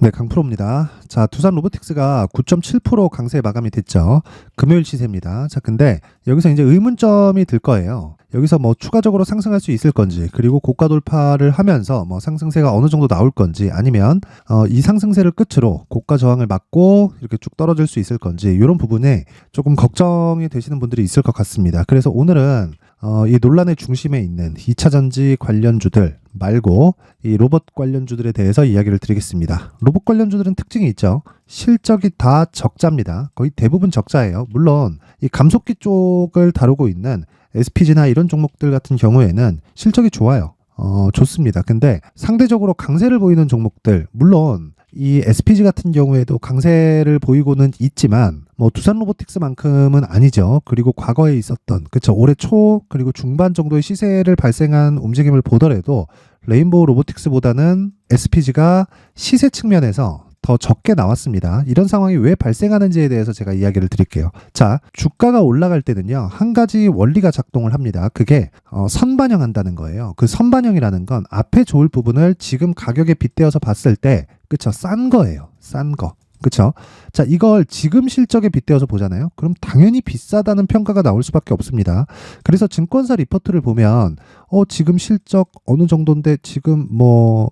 네, 강프로입니다. 자, 두산 로보틱스가 9.7% 강세 마감이 됐죠. 금요일 시세입니다. 자, 근데 여기서 이제 의문점이 들 거예요. 여기서 뭐 추가적으로 상승할 수 있을 건지, 그리고 고가 돌파를 하면서 뭐 상승세가 어느 정도 나올 건지, 아니면 어, 이 상승세를 끝으로 고가 저항을 맞고 이렇게 쭉 떨어질 수 있을 건지, 이런 부분에 조금 걱정이 되시는 분들이 있을 것 같습니다. 그래서 오늘은 어, 이 논란의 중심에 있는 2차 전지 관련주들 말고 이 로봇 관련주들에 대해서 이야기를 드리겠습니다. 로봇 관련주들은 특징이 있죠. 실적이 다 적자입니다. 거의 대부분 적자예요. 물론 이 감속기 쪽을 다루고 있는 SPG나 이런 종목들 같은 경우에는 실적이 좋아요. 어, 좋습니다. 근데 상대적으로 강세를 보이는 종목들, 물론 이 SPG 같은 경우에도 강세를 보이고는 있지만 뭐 두산 로보틱스만큼은 아니죠. 그리고 과거에 있었던 그쵸 올해 초 그리고 중반 정도의 시세를 발생한 움직임을 보더라도 레인보우 로보틱스보다는 SPG가 시세 측면에서 더 적게 나왔습니다. 이런 상황이 왜 발생하는지에 대해서 제가 이야기를 드릴게요. 자, 주가가 올라갈 때는요, 한 가지 원리가 작동을 합니다. 그게 어, 선반영한다는 거예요. 그 선반영이라는 건 앞에 좋을 부분을 지금 가격에 빗대어서 봤을 때, 그쵸, 싼 거예요. 싼 거. 그쵸? 자, 이걸 지금 실적에 빗대어서 보잖아요? 그럼 당연히 비싸다는 평가가 나올 수밖에 없습니다. 그래서 증권사 리포트를 보면, 어, 지금 실적 어느 정도인데 지금 뭐,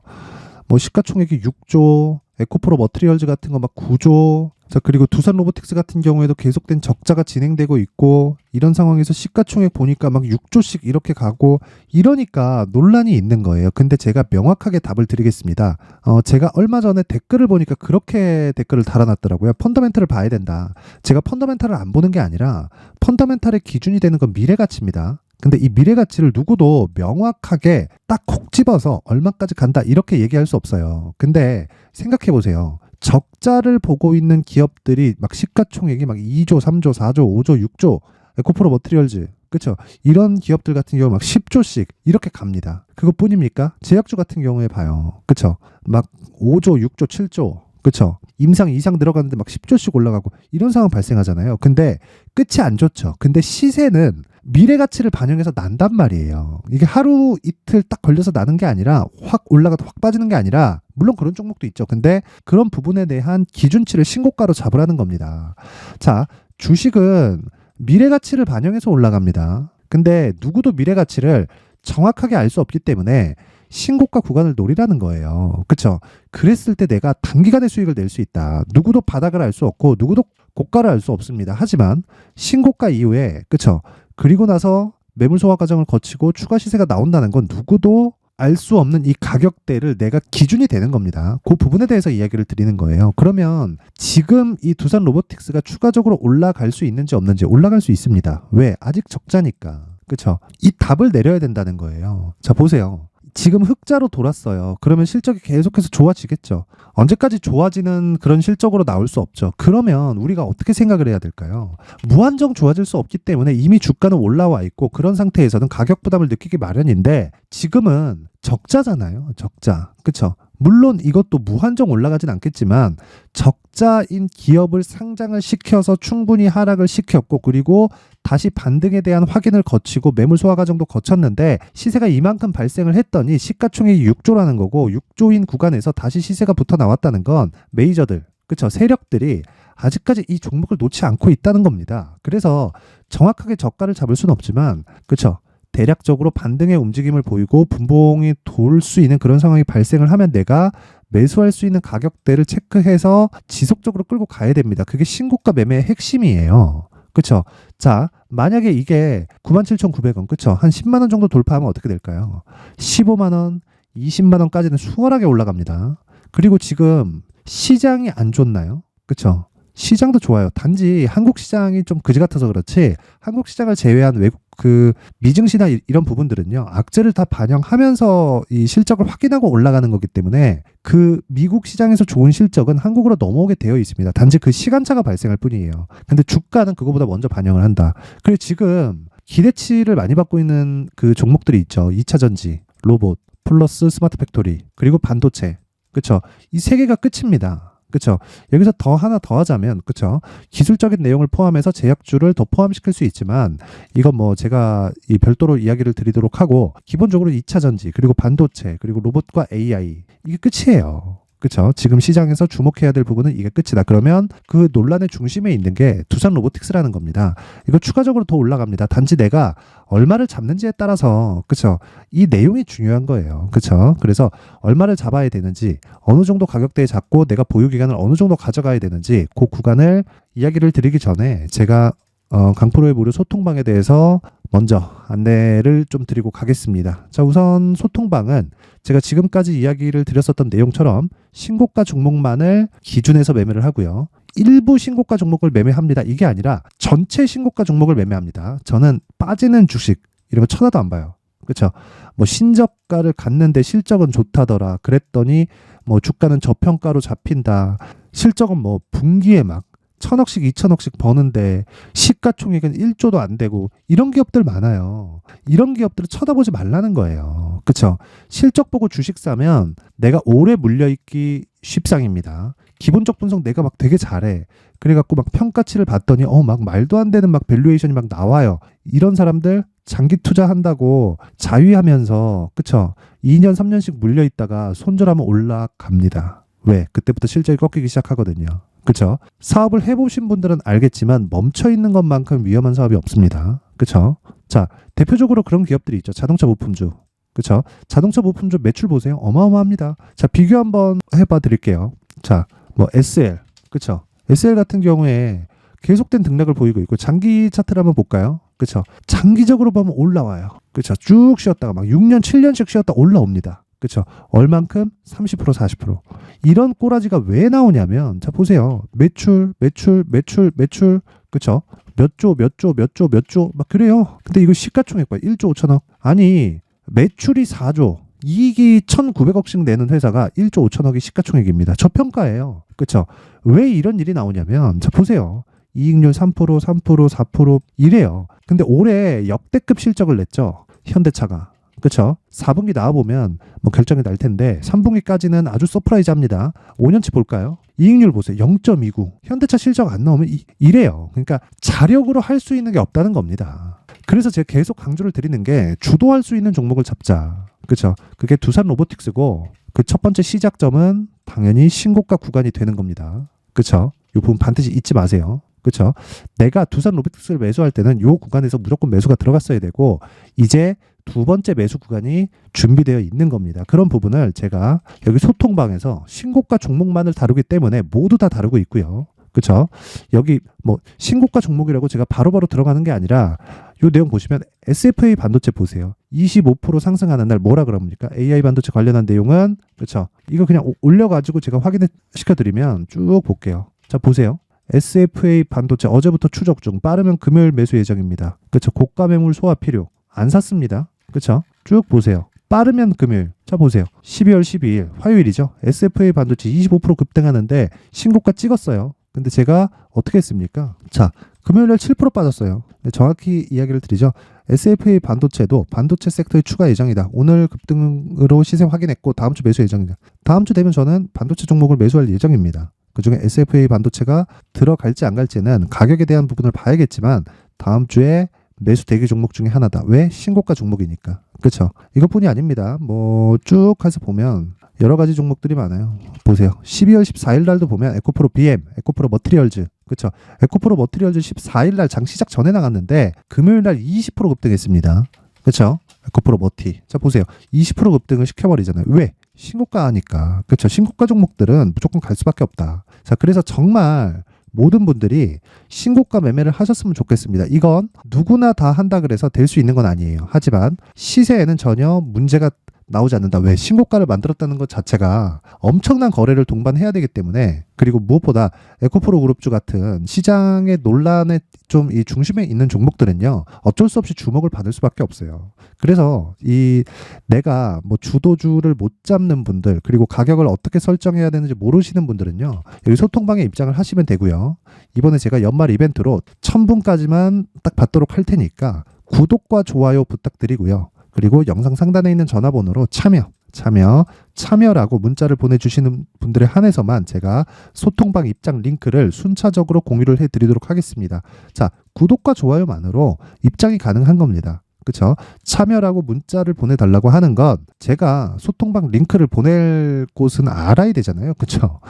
뭐 시가총액이 6조, 에코프로 머트리얼즈 같은 거막 9조, 자, 그리고 두산 로보틱스 같은 경우에도 계속된 적자가 진행되고 있고, 이런 상황에서 시가총액 보니까 막 6조씩 이렇게 가고, 이러니까 논란이 있는 거예요. 근데 제가 명확하게 답을 드리겠습니다. 어, 제가 얼마 전에 댓글을 보니까 그렇게 댓글을 달아놨더라고요. 펀더멘탈을 봐야 된다. 제가 펀더멘탈을 안 보는 게 아니라, 펀더멘탈의 기준이 되는 건 미래 가치입니다. 근데 이 미래 가치를 누구도 명확하게 딱 콕 집어서 얼마까지 간다 이렇게 얘기할 수 없어요. 근데 생각해 보세요. 적자를 보고 있는 기업들이 막 시가총액이 막 2조, 3조, 4조, 5조, 6조, 에코프로 머트리얼즈 그렇죠. 이런 기업들 같은 경우 막 10조씩 이렇게 갑니다. 그것뿐입니까? 제약주 같은 경우에 봐요. 그렇죠. 막 5조, 6조, 7조 그렇죠. 임상 이상 들어갔는데 막 10조씩 올라가고 이런 상황 발생하잖아요. 근데 끝이 안 좋죠. 근데 시세는 미래 가치를 반영해서 난단 말이에요. 이게 하루 이틀 딱 걸려서 나는 게 아니라 확 올라가도 확 빠지는 게 아니라 물론 그런 종목도 있죠. 근데 그런 부분에 대한 기준치를 신고가로 잡으라는 겁니다. 자, 주식은 미래 가치를 반영해서 올라갑니다. 근데 누구도 미래 가치를 정확하게 알 수 없기 때문에 신고가 구간을 노리라는 거예요. 그쵸? 그랬을 때 내가 단기간에 수익을 낼 수 있다. 누구도 바닥을 알 수 없고, 누구도 고가를 알 수 없습니다. 하지만, 신고가 이후에, 그쵸? 그리고 나서 매물 소화 과정을 거치고 추가 시세가 나온다는 건 누구도 알 수 없는 이 가격대를 내가 기준이 되는 겁니다. 그 부분에 대해서 이야기를 드리는 거예요. 그러면 지금 이 두산 로보틱스가 추가적으로 올라갈 수 있는지 없는지 올라갈 수 있습니다. 왜? 아직 적자니까. 그쵸? 이 답을 내려야 된다는 거예요. 자, 보세요. 지금 흑자로 돌았어요. 그러면 실적이 계속해서 좋아지겠죠. 언제까지 좋아지는 그런 실적으로 나올 수 없죠. 그러면 우리가 어떻게 생각을 해야 될까요? 무한정 좋아질 수 없기 때문에 이미 주가는 올라와 있고 그런 상태에서는 가격 부담을 느끼기 마련인데 지금은 적자잖아요. 적자. 그쵸? 물론 이것도 무한정 올라가진 않겠지만 적자인 기업을 상장을 시켜서 충분히 하락을 시켰고 그리고 다시 반등에 대한 확인을 거치고 매물 소화 과정도 거쳤는데 시세가 이만큼 발생을 했더니 시가총액이 6조라는 거고 6조인 구간에서 다시 시세가 붙어 나왔다는 건 메이저들 그쵸 세력들이 아직까지 이 종목을 놓지 않고 있다는 겁니다. 그래서 정확하게 저가를 잡을 수는 없지만 그쵸 대략적으로 반등의 움직임을 보이고 분봉이 돌 수 있는 그런 상황이 발생을 하면 내가 매수할 수 있는 가격대를 체크해서 지속적으로 끌고 가야 됩니다. 그게 신고가 매매의 핵심이에요. 그쵸? 자, 만약에 이게 97,900원, 그쵸? 한 10만 원 정도 돌파하면 어떻게 될까요? 15만 원, 20만 원까지는 수월하게 올라갑니다. 그리고 지금 시장이 안 좋나요? 그쵸? 시장도 좋아요. 단지 한국 시장이 좀 그지 같아서 그렇지 한국 시장을 제외한 외국 그 미증시나 이- 이런 부분들은요 악재를 다 반영하면서 이 실적을 확인하고 올라가는 거기 때문에 그 미국 시장에서 좋은 실적은 한국으로 넘어오게 되어 있습니다. 단지 그 시간차가 발생할 뿐이에요. 근데 주가는 그거보다 먼저 반영을 한다. 그리고 지금 기대치를 많이 받고 있는 그 종목들이 있죠. 2차 전지, 로봇, 플러스 스마트 팩토리, 그리고 반도체. 그쵸? 이세 개가 끝입니다. 그쵸? 여기서 더 하나 더 하자면, 그쵸? 기술적인 내용을 포함해서 제약주를 더 포함시킬 수 있지만, 이건 뭐 제가 이 별도로 이야기를 드리도록 하고, 기본적으로 2차 전지, 그리고 반도체, 그리고 로봇과 AI, 이게 끝이에요. 그쵸? 지금 시장에서 주목해야 될 부분은 이게 끝이다. 그러면 그 논란의 중심에 있는 게 두산 로보틱스라는 겁니다. 이거 추가적으로 더 올라갑니다. 단지 내가 얼마를 잡는지에 따라서 그쵸? 이 내용이 중요한 거예요. 그쵸? 그래서 얼마를 잡아야 되는지 어느 정도 가격대에 잡고 내가 보유 기간을 어느 정도 가져가야 되는지 그 구간을 이야기를 드리기 전에 제가 어, 강프로의 무료 소통방에 대해서 먼저 안내를 좀 드리고 가겠습니다. 자, 우선 소통방은 제가 지금까지 이야기를 드렸었던 내용처럼 신고가 종목만을 기준에서 매매를 하고요. 일부 신고가 종목을 매매합니다. 이게 아니라 전체 신고가 종목을 매매합니다. 저는 빠지는 주식 거 쳐다도 안 봐요. 그렇죠? 뭐 신저가를 갔는데 실적은 좋다더라. 그랬더니 뭐 주가는 저평가로 잡힌다. 실적은 뭐 분기에 막 천억씩 이천억씩 버는데 시가총액은 1조도 안 되고 이런 기업들 많아요. 이런 기업들을 쳐다보지 말라는 거예요. 그쵸? 실적 보고 주식 사면 내가 오래 물려있기 쉽상입니다. 기본적 분석 내가 막 되게 잘해. 그래갖고 막 평가치를 봤더니 어 막 말도 안 되는 막 밸류에이션이 막 나와요. 이런 사람들 장기 투자한다고 자위하면서 그쵸? 2년 3년씩 물려 있다가 손절하면 올라갑니다. 왜? 그때부터 실적이 꺾이기 시작하거든요. 그쵸? 사업을 해보신 분들은 알겠지만 멈춰 있는 것만큼 위험한 사업이 없습니다. 그쵸? 자, 대표적으로 그런 기업들이 있죠. 자동차 부품주. 그쵸? 자동차 부품주 매출 보세요. 어마어마합니다. 자, 비교 한번 해봐 드릴게요. 자, 뭐 SL. 그쵸? SL 같은 경우에 계속된 등락을 보이고 있고 장기 차트를 한번 볼까요? 그쵸? 장기적으로 보면 올라와요. 그쵸? 쭉 쉬었다가 막 6년, 7년씩 쉬었다 올라옵니다. 그쵸? 얼만큼? 30% 40%. 이런 꼬라지가 왜 나오냐면 자 보세요. 매출, 매출, 매출, 매출. 그쵸? 몇 조, 몇 조, 몇 조, 몇 조. 막 그래요. 근데 이거 시가총액 봐. 1조 5천억. 아니, 매출이 4조. 이익이 1,900억씩 내는 회사가 1조 5천억이 시가총액입니다. 저평가예요. 그쵸? 왜 이런 일이 나오냐면 자 보세요. 이익률 3%, 3%, 4% 이래요. 근데 올해 역대급 실적을 냈죠. 현대차가. 그쵸? 4분기 나와보면 뭐 결정이 날 텐데 3분기까지는 아주 서프라이즈합니다. 5년치 볼까요? 이익률 보세요. 0.29. 현대차 실적 안 나오면 이, 이래요. 그러니까 자력으로 할 수 있는 게 없다는 겁니다. 그래서 제가 계속 강조를 드리는 게 주도할 수 있는 종목을 잡자. 그쵸? 그게 두산 로보틱스고 그 첫 번째 시작점은 당연히 신고가 구간이 되는 겁니다. 그쵸? 이 부분 반드시 잊지 마세요. 그쵸? 내가 두산 로보틱스를 매수할 때는 이 구간에서 무조건 매수가 들어갔어야 되고 이제 두 번째 매수 구간이 준비되어 있는 겁니다. 그런 부분을 제가 여기 소통방에서 신고가 종목만을 다루기 때문에 모두 다 다루고 있고요. 그쵸? 여기 뭐 신고가 종목이라고 제가 바로바로 들어가는 게 아니라 요 내용 보시면 SFA 반도체 보세요. 25% 상승하는 날 뭐라 그럽니까? AI 반도체 관련한 내용은 그쵸? 이거 그냥 오- 올려가지고 제가 확인해 시켜드리면 쭉 볼게요. 자 보세요. SFA 반도체 어제부터 추적 중 빠르면 금요일 매수 예정입니다. 그쵸? 고가 매물 소화 필요 안 샀습니다. 그쵸? 쭉 보세요. 빠르면 금요일. 자 보세요. 12월 12일 화요일이죠. SFA 반도체 25% 급등하는데 신고가 찍었어요. 근데 제가 어떻게 했습니까? 자, 금요일 날 7% 빠졌어요. 네, 정확히 이야기를 드리죠. SFA 반도체도 반도체 섹터에 추가 예정이다. 오늘 급등으로 시세 확인했고 다음 주 매수 예정이다. 다음 주 되면 저는 반도체 종목을 매수할 예정입니다. 그중에 SFA 반도체가 들어갈지 안 갈지는 가격에 대한 부분을 봐야겠지만 다음 주에 매수 대기 종목 중에 하나다. 왜? 신고가 종목이니까. 그렇죠. 이것뿐이 아닙니다. 뭐쭉 해서 보면 여러 가지 종목들이 많아요. 보세요. 12월 14일 날도 보면 에코프로 BM, 에코프로 머티리얼즈. 그렇죠. 에코프로 머티리얼즈 14일 날 장 시작 전에 나갔는데 금요일 날 20% 급등했습니다. 그렇죠. 에코프로 머티. 자 보세요. 20% 급등을 시켜버리잖아요. 왜? 신고가 하니까. 그렇죠. 신고가 종목들은 무조건 갈 수밖에 없다. 자 그래서 정말 모든 분들이 신고가 매매를 하셨으면 좋겠습니다. 이건 누구나 다 한다 그래서 될 수 있는 건 아니에요. 하지만 시세에는 전혀 문제가 나오지 않는다. 왜? 신고가를 만들었다는 것 자체가 엄청난 거래를 동반해야 되기 때문에 그리고 무엇보다 에코프로 그룹주 같은 시장의 논란의 좀 이 중심에 있는 종목들은요 어쩔 수 없이 주목을 받을 수밖에 없어요. 그래서 이 내가 뭐 주도주를 못 잡는 분들 그리고 가격을 어떻게 설정해야 되는지 모르시는 분들은요 여기 소통방에 입장을 하시면 되고요. 이번에 제가 연말 이벤트로 1000분까지만 딱 받도록 할 테니까 구독과 좋아요 부탁드리고요. 그리고 영상 상단에 있는 전화번호로 참여, 참여, 참여라고 문자를 보내주시는 분들에 한해서만 제가 소통방 입장 링크를 순차적으로 공유를 해드리도록 하겠습니다. 자, 구독과 좋아요만으로 입장이 가능한 겁니다. 그쵸? 참여라고 문자를 보내달라고 하는 건 제가 소통방 링크를 보낼 곳은 알아야 되잖아요. 그쵸?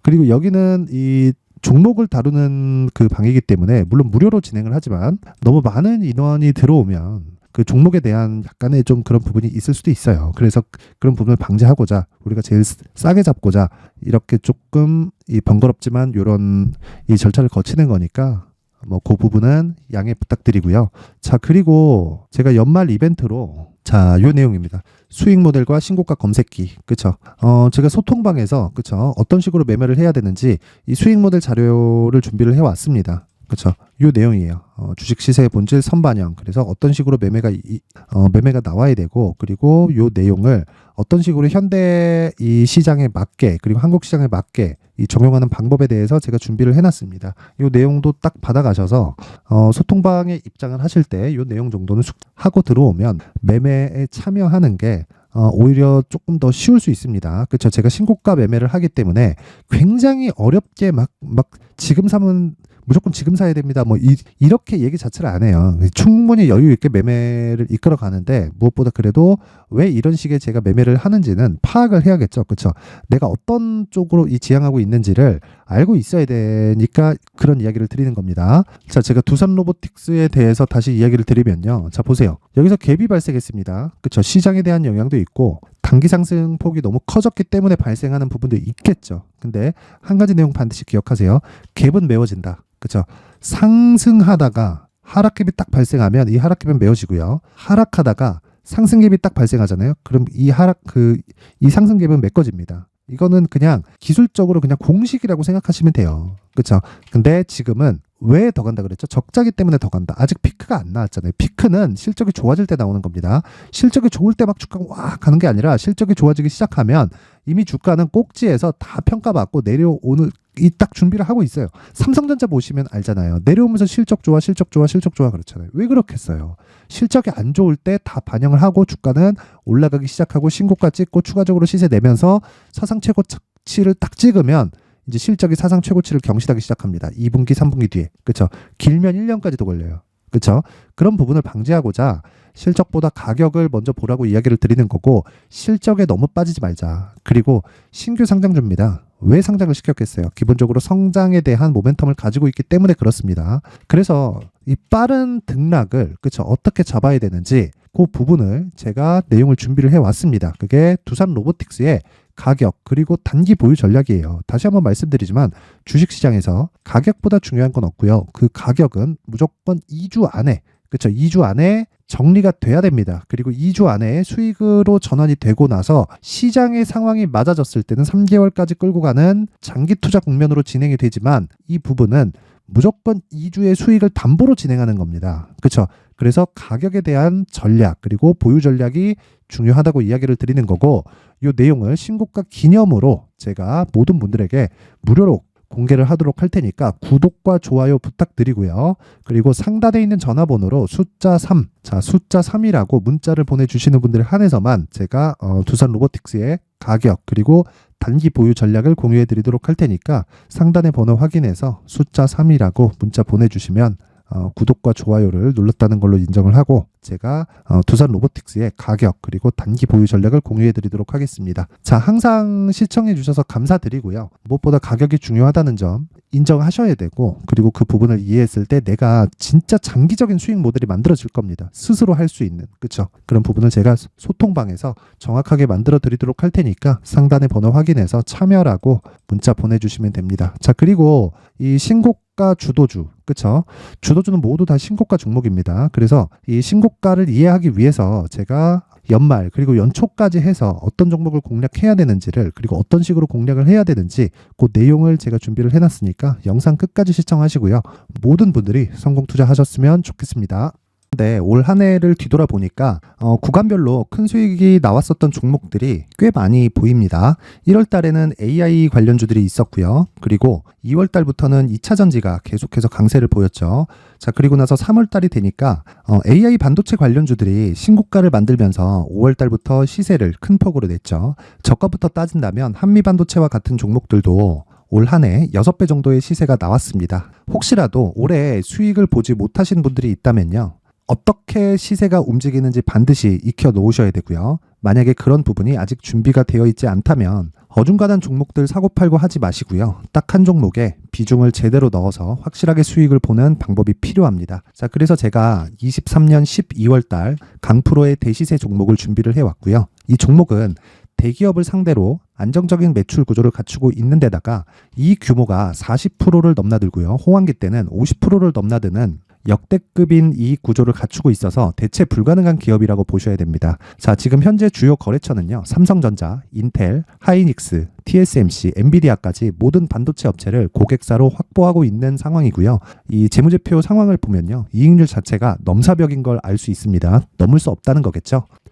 그리고 여기는 이 종목을 다루는 그 방이기 때문에 물론 무료로 진행을 하지만 너무 많은 인원이 들어오면 그 종목에 대한 약간의 좀 그런 부분이 있을 수도 있어요. 그래서 그런 부분을 방지하고자 우리가 제일 싸게 잡고자 이렇게 조금 이 번거롭지만 요런 이 절차를 거치는 거니까 뭐 그 부분은 양해 부탁드리고요. 자, 그리고 제가 연말 이벤트로 자, 요 내용입니다. 수익 모델과 신고가 검색기. 그쵸? 어, 제가 소통방에서 그쵸? 어떤 식으로 매매를 해야 되는지 이 수익 모델 자료를 준비를 해 왔습니다. 그쵸? 요 내용이에요. 어, 주식 시세의 본질 선반영. 그래서 어떤 식으로 매매가 이, 어, 매매가 나와야 되고 그리고 요 내용을 어떤 식으로 현대 이 시장에 맞게 그리고 한국 시장에 맞게 이 적용하는 방법에 대해서 제가 준비를 해놨습니다. 이 내용도 딱 받아가셔서 어, 소통방에 입장을 하실 때이 내용 정도는 숙- 하고 들어오면 매매에 참여하는 게 어, 오히려 조금 더 쉬울 수 있습니다. 그렇죠? 제가 신고가 매매를 하기 때문에 굉장히 어렵게 막 막 지금 사면 무조건 지금 사야 됩니다. 뭐 이, 이렇게 얘기 자체를 안 해요. 충분히 여유 있게 매매를 이끌어 가는데 무엇보다 그래도 왜 이런 식의 제가 매매를 하는지는 파악을 해야겠죠. 그렇죠? 내가 어떤 쪽으로 이 지향하고 있는지를 알고 있어야 되니까 그런 이야기를 드리는 겁니다. 자, 제가 두산 로보틱스에 대해서 다시 이야기를 드리면요. 자, 보세요. 여기서 갭이 발생했습니다. 그렇죠? 시장에 대한 영향도 있고 단기 상승 폭이 너무 커졌기 때문에 발생하는 부분도 있겠죠. 근데 한 가지 내용 반드시 기억하세요. 갭은 메워진다. 그렇죠? 상승하다가 하락갭이 딱 발생하면 이 하락갭은 메워지고요. 하락하다가 상승갭이 딱 발생하잖아요. 그럼 이 하락 그 이 상승갭은 메꿔집니다. 이거는 그냥 기술적으로 그냥 공식이라고 생각하시면 돼요. 그렇죠? 근데 지금은 왜 더 간다 그랬죠? 적자기 때문에 더 간다. 아직 피크가 안 나왔잖아요. 피크는 실적이 좋아질 때 나오는 겁니다. 실적이 좋을 때 막 주가가 와 가는 게 아니라 실적이 좋아지기 시작하면 이미 주가는 꼭지에서 다 평가받고 내려오는 이 딱 준비를 하고 있어요. 삼성전자 보시면 알잖아요. 내려오면서 실적 좋아, 실적 좋아, 실적 좋아 그렇잖아요. 왜 그렇겠어요? 실적이 안 좋을 때 다 반영을 하고 주가는 올라가기 시작하고 신고가 찍고 추가적으로 시세 내면서 사상 최고치를 딱 찍으면 이제 실적이 사상 최고치를 경신하기 시작합니다. 2분기, 3분기 뒤에. 그렇죠? 길면 1년까지도 걸려요. 그렇죠? 그런 부분을 방지하고자 실적보다 가격을 먼저 보라고 이야기를 드리는 거고 실적에 너무 빠지지 말자. 그리고 신규 상장주입니다. 왜 상장을 시켰겠어요? 기본적으로 성장에 대한 모멘텀을 가지고 있기 때문에 그렇습니다. 그래서 이 빠른 등락을 그쵸 어떻게 잡아야 되는지 그 부분을 제가 내용을 준비를 해 왔습니다. 그게 두산 로보틱스의 가격 그리고 단기 보유 전략이에요. 다시 한번 말씀드리지만 주식 시장에서 가격보다 중요한 건 없고요. 그 가격은 무조건 2주 안에 그렇죠. 2주 안에 정리가 돼야 됩니다. 그리고 2주 안에 수익으로 전환이 되고 나서 시장의 상황이 맞아졌을 때는 3개월까지 끌고 가는 장기 투자 국면으로 진행이 되지만 이 부분은 무조건 2주의 수익을 담보로 진행하는 겁니다. 그렇죠? 그래서 가격에 대한 전략 그리고 보유 전략이 중요하다고 이야기를 드리는 거고 이 내용을 신고가 기념으로 제가 모든 분들에게 무료로 공개를 하도록 할 테니까 구독과 좋아요 부탁드리고요. 그리고 상단에 있는 전화번호로 숫자 3, 자 숫자 3이라고 문자를 보내주시는 분들 한해서만 제가 어, 두산 로보틱스의 가격 그리고 단기 보유 전략을 공유해 드리도록 할 테니까 상단의 번호 확인해서 숫자 3이라고 문자 보내주시면 어, 구독과 좋아요를 눌렀다는 걸로 인정을 하고 제가 어, 두산 로보틱스의 가격 그리고 단기 보유 전략을 공유해 드리도록 하겠습니다. 자, 항상 시청해 주셔서 감사드리고요. 무엇보다 가격이 중요하다는 점 인정하셔야 되고 그리고 그 부분을 이해했을 때 내가 진짜 장기적인 수익 모델이 만들어질 겁니다. 스스로 할 수 있는 그쵸 그런 부분을 제가 소통방에서 정확하게 만들어 드리도록 할 테니까 상단의 번호 확인해서 참여라고 문자 보내 주시면 됩니다. 자 그리고 이 신 고가 주도주 그쵸 주도주는 모두 다 신고가 종목입니다. 그래서 이 신고가를 이해하기 위해서 제가 연말 그리고 연초까지 해서 어떤 종목을 공략해야 되는지를 그리고 어떤 식으로 공략을 해야 되는지 그 내용을 제가 준비를 해놨으니까 영상 끝까지 시청하시고요. 모든 분들이 성공 투자하셨으면 좋겠습니다. 네, 올한 해를 뒤돌아보니까 어, 구간별로 큰 수익이 나왔었던 종목들이 꽤 많이 보입니다. 1월 달에는 AI 관련주들이 있었고요. 그리고 2월 달부터는 2차 전지가 계속해서 강세를 보였죠. 자, 그리고 나서 3월 달이 되니까 어, AI 반도체 관련주들이 신고가를 만들면서 5월 달부터 시세를 큰 폭으로 냈죠. 저가부터 따진다면 한미 반도체와 같은 종목들도 올한해 6배 정도의 시세가 나왔습니다. 혹시라도 올해 수익을 보지 못하신 분들이 있다면요. 어떻게 시세가 움직이는지 반드시 익혀 놓으셔야 되고요. 만약에 그런 부분이 아직 준비가 되어 있지 않다면 어중간한 종목들 사고팔고 하지 마시고요. 딱 한 종목에 비중을 제대로 넣어서 확실하게 수익을 보는 방법이 필요합니다. 자, 그래서 제가 23년 12월 달 강프로의 대시세 종목을 준비를 해왔고요. 이 종목은 대기업을 상대로 안정적인 매출 구조를 갖추고 있는 데다가 이 규모가 40%를 넘나들고요. 호황기 때는 50%를 넘나드는 역대급인 이익 구조를 갖추고 있어서 대체 불가능한 기업이라고 보셔야 됩니다. 자, 지금 현재 주요 거래처는요. 삼성전자, 인텔, 하이닉스, TSMC, 엔비디아까지 모든 반도체 업체를 고객사로 확보하고 있는 상황이고요. 이 재무제표 상황을 보면요. 이익률 자체가 넘사벽인 걸 알 수 있습니다. 넘을 수 없다는 거겠죠.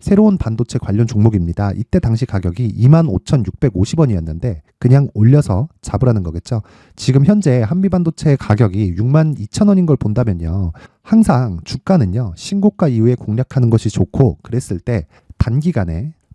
새로운 반도체 관련 종목입니다. 이때 당시 가격이 25,650원이었는데 그냥 올려서 잡으라는 거겠죠. 지금 현재 한미 반도체 가격이 62,000원인 걸 본다면요. 항상 주가는요. 신고가 이후에 공략하는 것이 좋고 그랬을 때 단기간에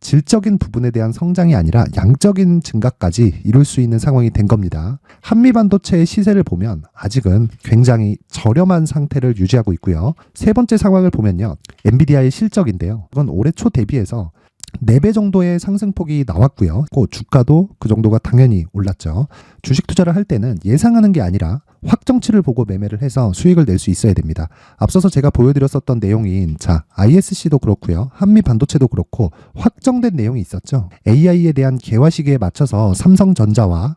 질적인 부분에 대한 성장이 아니라 양적인 증가까지 이룰 수 있는 상황이 된 겁니다. 한미 반도체의 시세를 보면 아직은 굉장히 저렴한 상태를 유지하고 있고요. 세 번째 상황을 보면요. 엔비디아의 실적인데요. 이건 올해 초 대비해서 4배 정도의 상승폭이 나왔고요. 그 주가도 그 정도가 당연히 올랐죠. 주식 투자를 할 때는 예상하는 게 아니라 확정치를 보고 매매를 해서 수익을 낼 수 있어야 됩니다. 앞서서 제가 보여드렸었던 내용인 자 ISC도 그렇고요. 한미 반도체도 그렇고 확정된 내용이 있었죠. AI에 대한 개화 시기에 맞춰서 삼성전자와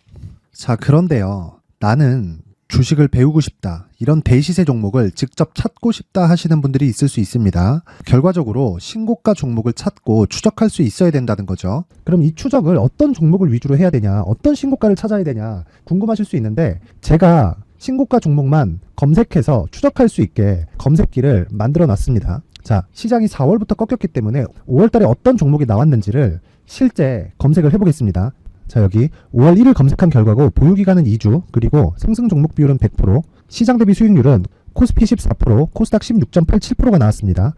자, 그런데요. 나는 주식을 배우고 싶다. 이런 대시세 종목을 직접 찾고 싶다 하시는 분들이 있을 수 있습니다. 결과적으로 신고가 종목을 찾고 추적할 수 있어야 된다는 거죠. 그럼 이 추적을 어떤 종목을 위주로 해야 되냐, 어떤 신고가를 찾아야 되냐 궁금하실 수 있는데 제가 신고가 종목만 검색해서 추적할 수 있게 검색기를 만들어 놨습니다. 자, 시장이 4월부터 꺾였기 때문에 5월 달에 어떤 종목이 나왔는지를 실제 검색을 해보겠습니다. 자, 여기 5월 1일 검색한 결과고 보유 기간은 2주, 그리고 상승 종목 비율은 100%, 시장 대비 수익률은 코스피 14%, 코스닥 16.87%가 나왔습니다.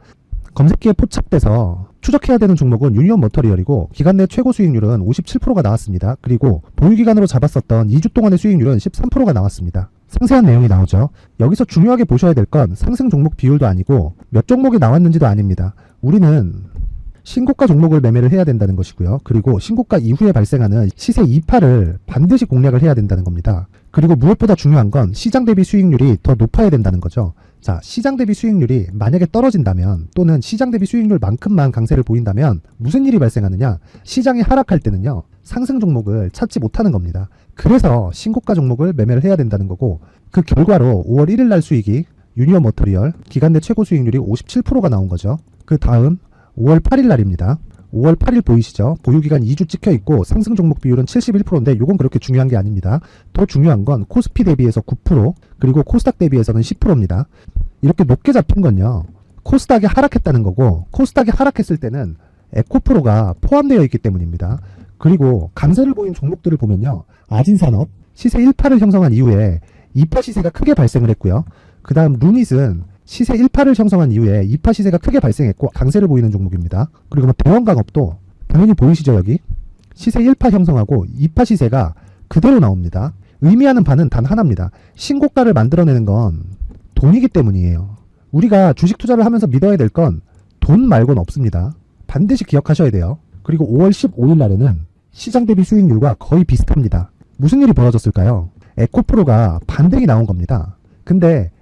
검색기에 포착돼서 추적해야 되는 종목은 유니온 머터리얼이고 기간 내 최고 수익률은 57%가 나왔습니다. 그리고 보유 기간으로 잡았었던 2주 동안의 수익률은 13%가 나왔습니다. 상세한 내용이 나오죠. 여기서 중요하게 보셔야 될 건 상승 종목 비율도 아니고 몇 종목이 나왔는지도 아닙니다. 우리는 신고가 종목을 매매를 해야 된다는 것이고요. 그리고 신고가 이후에 발생하는 시세 이파를 반드시 공략을 해야 된다는 겁니다. 그리고 무엇보다 중요한 건 시장 대비 수익률이 더 높아야 된다는 거죠. 자, 시장 대비 수익률이 만약에 떨어진다면 또는 시장 대비 수익률만큼만 강세를 보인다면 무슨 일이 발생하느냐? 시장이 하락할 때는요. 상승 종목을 찾지 못하는 겁니다. 그래서 신고가 종목을 매매를 해야 된다는 거고 그 결과로 5월 1일 날 수익이 유니온 머터리얼 기간 내 최고 수익률이 57%가 나온 거죠. 그 다음 5월 8일 날입니다. 5월 8일 보이시죠? 보유기간 2주 찍혀 있고 상승 종목 비율은 71%인데 이건 그렇게 중요한 게 아닙니다. 더 중요한 건 코스피 대비해서 9% 그리고 코스닥 대비해서는 10%입니다. 이렇게 높게 잡힌 건요. 코스닥이 하락했다는 거고 코스닥이 하락했을 때는 에코프로가 포함되어 있기 때문입니다. 그리고 강세를 보인 종목들을 보면요. 아진산업 시세 1파를 형성한 이후에 2파 시세가 크게 발생을 했고요. 그 다음 루닛은 시세 1파를 형성한 이후에 2파 시세가 크게 발생했고 강세를 보이는 종목입니다. 그리고 뭐 대원강업도 당연히 보이시죠 여기 시세 1파 형성하고 2파 시세가 그대로 나옵니다. 의미하는 바는 단 하나입니다. 신고가를 만들어내는 건 돈이기 때문이에요. 우리가 주식 투자를 하면서 믿어야 될 건 돈 말고는 없습니다. 반드시 기억하셔야 돼요. 그리고 5월 15일 날에는 시장 대비 수익률과 거의 비슷합니다. 무슨 일이 벌어졌을까요? 에코프로가 반등이 나온 겁니다. 근데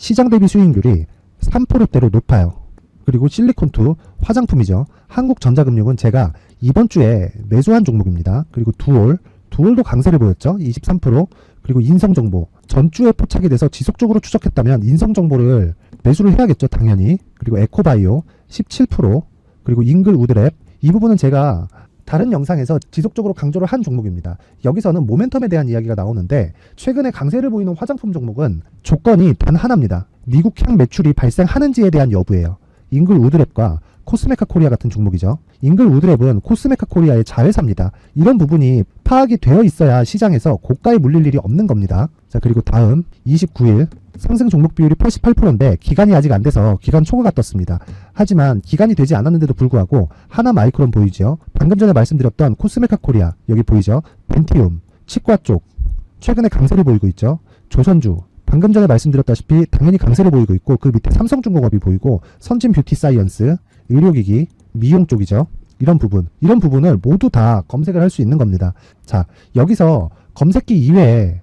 시장 대비 수익률이 3%대로 높아요. 그리고 실리콘투 화장품이죠. 한국전자금융은 제가 이번 주에 매수한 종목입니다. 그리고 두올, 두올도 강세를 보였죠. 23%. 그리고 인성정보 전주에 포착이 돼서 지속적으로 추적했다면 인성정보를 매수를 해야겠죠. 당연히. 그리고 에코바이오 17%. 그리고 잉글 우드랩 이 부분은 제가 다른 영상에서 지속적으로 강조를 한 종목입니다. 여기서는 모멘텀에 대한 이야기가 나오는데 최근에 강세를 보이는 화장품 종목은 조건이 단 하나입니다. 미국 향 매출이 발생하는지에 대한 여부예요. 잉글 우드랩과 코스메카 코리아 같은 종목이죠. 잉글 우드랩은 코스메카 코리아의 자회사입니다. 이런 부분이 파악이 되어 있어야 시장에서 고가에 물릴 일이 없는 겁니다. 자, 그리고 다음 29일 상승 종목 비율이 88%인데 기간이 아직 안 돼서 기간 초과가 떴습니다. 하지만 기간이 되지 않았는데도 불구하고 하나 마이크론 보이죠? 방금 전에 말씀드렸던 코스메카 코리아 여기 보이죠? 벤티움 치과 쪽 최근에 강세를 보이고 있죠. 조선주 방금 전에 말씀드렸다시피 당연히 강세를 보이고 있고 그 밑에 삼성중공업이 보이고 선진 뷰티 사이언스 의료기기 미용 쪽이죠. 이런 부분 이런 부분을 모두 다 검색을 할 수 있는 겁니다. 자 여기서 검색기 이외에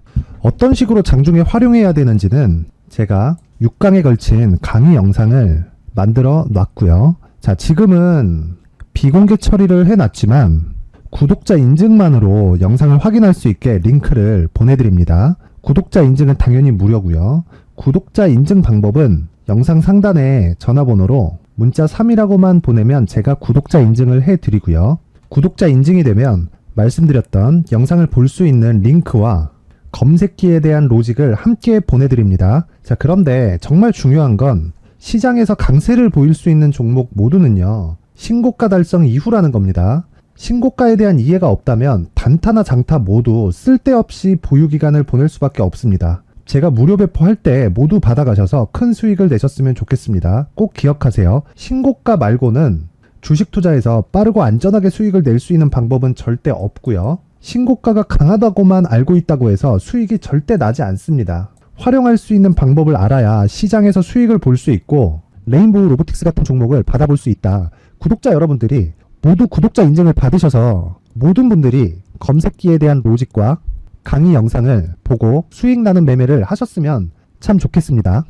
어떤 식으로 장중에 활용해야 되는지는 제가 6강에 걸친 강의 영상을 만들어 놨고요. 자, 지금은 비공개 처리를 해 놨지만 구독자 인증만으로 영상을 확인할 수 있게 링크를 보내드립니다. 구독자 인증은 당연히 무료고요. 구독자 인증 방법은 영상 상단에 전화번호로 문자 3이라고만 보내면 제가 구독자 인증을 해드리고요. 구독자 인증이 되면 말씀드렸던 영상을 볼 수 있는 링크와 검색기에 대한 로직을 함께 보내드립니다. 자, 그런데 정말 중요한 건 시장에서 강세를 보일 수 있는 종목 모두는요, 신고가 달성 이후라는 겁니다. 신고가에 대한 이해가 없다면 단타나 장타 모두 쓸데없이 보유기간을 보낼 수밖에 없습니다. 제가 무료 배포할 때 모두 받아가셔서 큰 수익을 내셨으면 좋겠습니다. 꼭 기억하세요. 신고가 말고는 주식 투자에서 빠르고 안전하게 수익을 낼 수 있는 방법은 절대 없고요. 신고가가 강하다고만 알고 있다고 해서 수익이 절대 나지 않습니다. 활용할 수 있는 방법을 알아야 시장에서 수익을 볼 수 있고 레인보우 로보틱스 같은 종목을 받아볼 수 있다. 구독자 여러분들이 모두 구독자 인증을 받으셔서 모든 분들이 검색기에 대한 로직과 강의 영상을 보고 수익 나는 매매를 하셨으면 참 좋겠습니다.